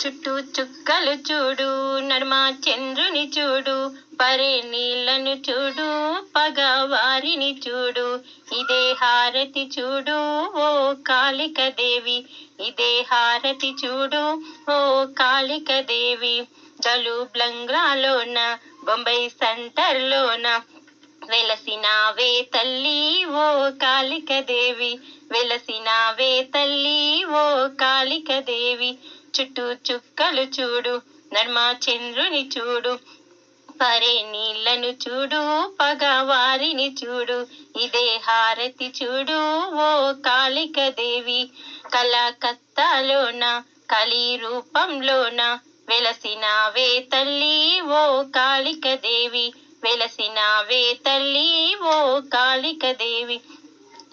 చుట్టూ చుక్కలు చూడు నడుమ చంద్రుని చూడు పరే నీళ్ళను చూడు పగవారిని చూడు. ఇదే హారతి చూడు ఓ కాళిక దేవి. ఇదే హారతి చూడు ఓ కాళిక దేవి. జలు బ్లంగ్రాలోన బొంబాయి సెంటర్లోన. వెలసినావే తల్లి ఓ కాళిక దేవి. వెలసినావే తల్లి ఓ కాళిక దేవి. చుట్టూ చుక్కలు చూడు నర్మచంద్రుని చూడు పరే నీళ్ళను చూడు పగవారిని చూడు ఇదే హారతి చూడు ఓ కాళిక దేవి కలకత్తాలోన కలి రూపంలోన వెలసినావే తల్లి ఓ కాళిక దేవి వెలసినావే తల్లి ఓ కాళిక దేవి.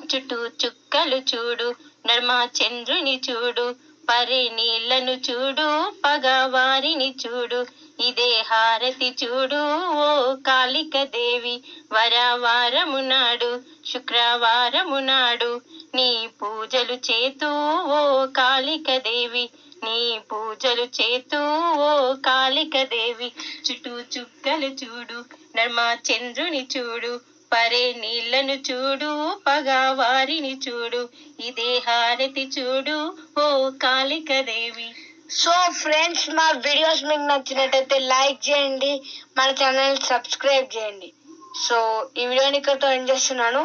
చుట్టూ చుక్కలు చూడు నర్మచంద్రుని చూడు పరి నీళ్ళను చూడు పగవారిని చూడు. ఇదే హారతి చూడు ఓ కాళిక దేవి. వరవారము నాడు శుక్రవారము నాడు నీ పూజలు చేతూ ఓ కాళిక దేవి. నీ పూజలు చేతూ ఓ కాళిక దేవి. చుట్టూ చుక్కలు చూడు నర్మ చంద్రుని చూడు. పరే నీళ్ళను చూడు పగవారిని చూడు ఇదే హారతి చూడు ఓ కాళిక దేవి. సో ఫ్రెండ్స్ మా వీడియోస్ మీకు నచ్చినట్టయితే లైక్ చేయండి మన ఛానల్ సబ్స్క్రైబ్ చేయండి. సో ఈ వీడియోని ఇక్కడతో ఎండ్ చేస్తున్నాను.